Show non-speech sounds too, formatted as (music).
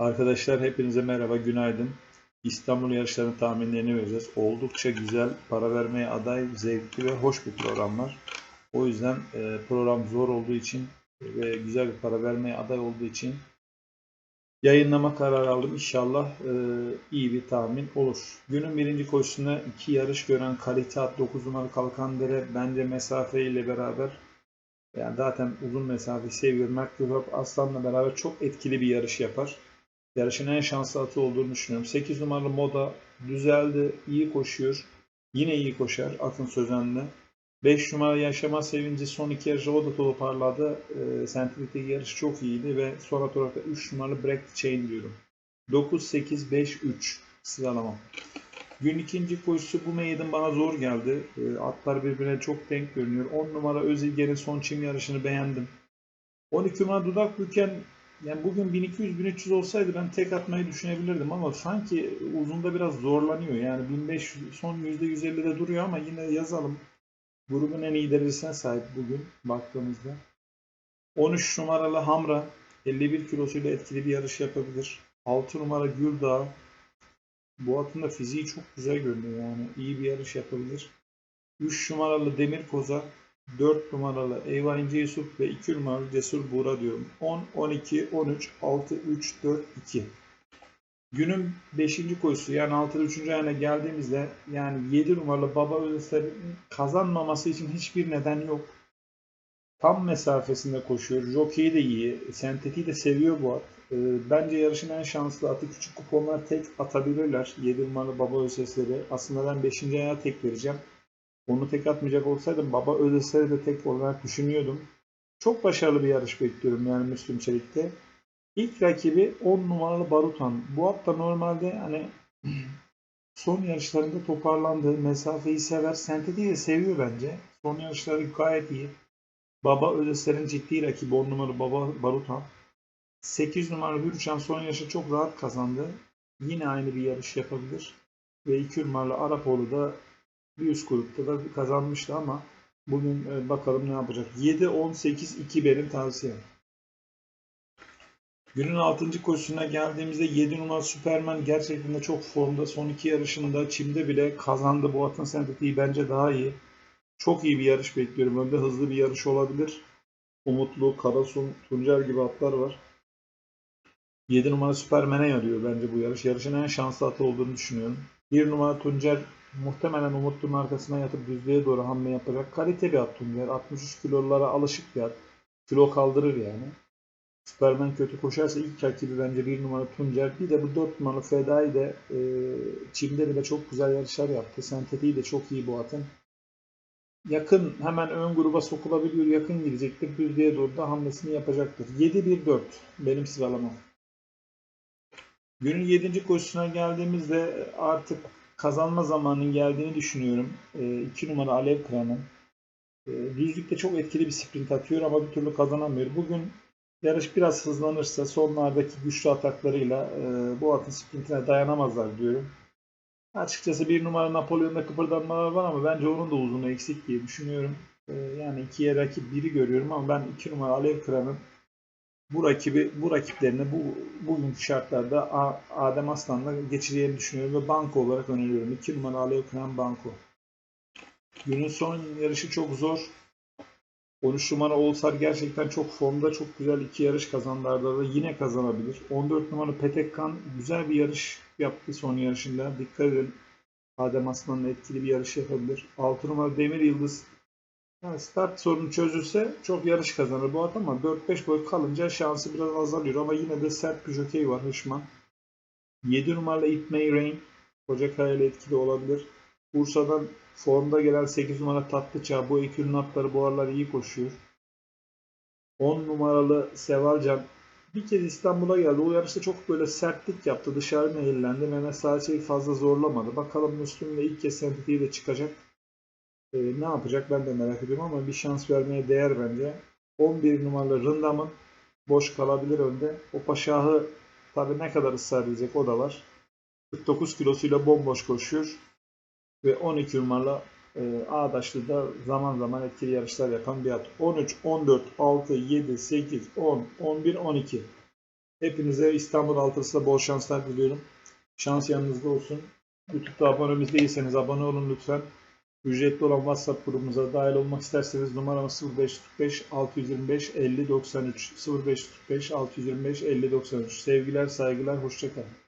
Arkadaşlar hepinize merhaba, günaydın. İstanbul yarışlarının tahminlerini vereceğiz. Oldukça güzel, para vermeye aday, zevkli ve hoş bir program var. O yüzden e, program zor olduğu için ve güzel bir para vermeye aday olduğu için yayınlama kararı aldım. İnşallah e, iyi bir tahmin olur. Günün birinci koşusunda iki yarış gören kalite at 9 numaralı Kalkandere bence mesafe ile beraber yani zaten uzun mesafe seviyor. Hop Aslan'la beraber çok etkili bir yarış yapar. Yarışın en şanslı atı olduğunu düşünüyorum. 8 numaralı Moda düzeldi, iyi koşuyor. Yine iyi koşar atın sözenle. 5 numara Yaşama Sevinci son iki yarışı o da toparladı. E, Sentrik'teki yarış çok iyiydi ve son olarak da 3 numaralı Break the Chain diyorum. 9, 8, 5, 3 sıralamam. Gün ikinci koşusu bu meydan bana zor geldi. E, atlar birbirine çok denk görünüyor. 10 numara Özilger'in son çim yarışını beğendim. 12 numara Dudak Büken yani bugün 1200-1300 olsaydı ben tek atmayı düşünebilirdim ama sanki uzunda biraz zorlanıyor. Yani 1500 son %150'de duruyor ama yine yazalım. Grubun en iyi derecesine sahip bugün baktığımızda. 13 numaralı Hamra 51 kilosuyla etkili bir yarış yapabilir. 6 numara Güldağ bu atın da fiziği çok güzel görünüyor yani iyi bir yarış yapabilir. 3 numaralı Demir Koza 4 numaralı Eyvah İnce Yusuf ve 2 numaralı Cesur Buğra diyorum. 10, 12, 13, 6, 3, 4, 2. Günün 5. koşusu yani 6. 3. ayına geldiğimizde yani 7 numaralı Baba Özeser'in kazanmaması için hiçbir neden yok. Tam mesafesinde koşuyor. Jockey de iyi. Sentetiği de seviyor bu at. Ee, bence yarışın en şanslı atı küçük kuponlar tek atabilirler. 7 numaralı Baba Özeser'i. Aslında ben 5. ayağa tek vereceğim. Onu tek atmayacak olsaydım Baba Özeser'i de tek olarak düşünüyordum. Çok başarılı bir yarış bekliyorum yani Müslüm Çelik'te. İlk rakibi 10 numaralı Barutan. Bu hafta normalde hani (clears throat) son yarışlarında toparlandı. Mesafeyi sever. Sentetiği de seviyor bence. Son yarışları gayet iyi. Baba Özeser'in ciddi rakibi 10 numaralı Baba Barutan. 8 numaralı Hürşen son yarışı çok rahat kazandı. Yine aynı bir yarış yapabilir. Ve 2 numaralı Arapoğlu da bir üst grupta da kazanmıştı ama bugün e, bakalım ne yapacak. 7-18-2 benim tavsiyem. Günün 6. koşusuna geldiğimizde 7 numara Superman gerçekten de çok formda. Son iki yarışında çimde bile kazandı. Bu atın sentetiği bence daha iyi. Çok iyi bir yarış bekliyorum. Önde hızlı bir yarış olabilir. Umutlu, Karasun, Tuncer gibi atlar var. 7 numara Superman'e yarıyor bence bu yarış. Yarışın en şanslı atı olduğunu düşünüyorum. 1 numara Tuncer muhtemelen Umutlu'nun arkasına yatıp düzlüğe doğru hamle yapacak. Kalite bir at Tuncer. 63 kilolara alışık bir at. Kilo kaldırır yani. Superman kötü koşarsa ilk rakibi bence 1 numara Tuncer. Bir de bu 4 numaralı Fedai de e, çimde bile çok güzel yarışlar yaptı. Sentetiği de çok iyi bu atın. Yakın hemen ön gruba sokulabiliyor. Yakın gidecektir. Düzlüğe doğru da hamlesini yapacaktır. 7-1-4 benim sıralamam. Günün 7. koşusuna geldiğimizde artık kazanma zamanının geldiğini düşünüyorum. 2 numara Alev Kıran'ın. E, düzlükte çok etkili bir sprint atıyor ama bir türlü kazanamıyor. Bugün yarış biraz hızlanırsa sonlardaki güçlü ataklarıyla e, bu atın sprintine dayanamazlar diyorum. Açıkçası bir numara Napolyon'da kıpırdanmalar var ama bence onun da uzunu eksik diye düşünüyorum. E, yani ikiye rakip biri görüyorum ama ben 2 numara Alev Kıran'ın bu rakibi bu rakiplerini bu bugünkü şartlarda Adem Aslan'la geçireceğini düşünüyorum ve banko olarak öneriyorum. 2 numara Alev Kıran Banko. Günün son yarışı çok zor. 13 numara Oğuzhar gerçekten çok formda. Çok güzel iki yarış kazanlardı da yine kazanabilir. 14 numara Petekkan güzel bir yarış yaptı son yarışında. Dikkat edin. Adem Aslan'la etkili bir yarış yapabilir. 6 numara Demir Yıldız yani start sorunu çözülse çok yarış kazanır bu at ama 4-5 boy kalınca şansı biraz azalıyor ama yine de sert bir jokey var Hışman. 7 numaralı It May Rain Kocakaya ile etkili olabilir. Bursa'dan formda gelen 8 numara Tatlıçağ bu ekürün atları bu aralar iyi koşuyor. 10 numaralı Sevalcan bir kez İstanbul'a geldi. O yarışta çok böyle sertlik yaptı. Dışarı meyillendi. Mehmet Salçay'ı fazla zorlamadı. Bakalım Müslüm'le ilk kez sentetiği de çıkacak. Ee, ne yapacak ben de merak ediyorum ama bir şans vermeye değer bence. 11 numaralı Rındam'ın boş kalabilir önde. O paşahı tabi ne kadar ısrar edecek o da var. 49 kilosuyla bomboş koşuyor. Ve 12 numaralı e, Ağdaşlı'da zaman zaman etkili yarışlar yapan bir at. 13, 14, 6, 7, 8, 10, 11, 12. Hepinize İstanbul Altısı'da bol şanslar diliyorum. Şans yanınızda olsun. YouTube'da abonemiz değilseniz abone olun lütfen. Ücretli olan WhatsApp grubumuza dahil olmak isterseniz numaramız 0545 625 50 93 0545 625 50 93 Sevgiler, saygılar, hoşçakalın.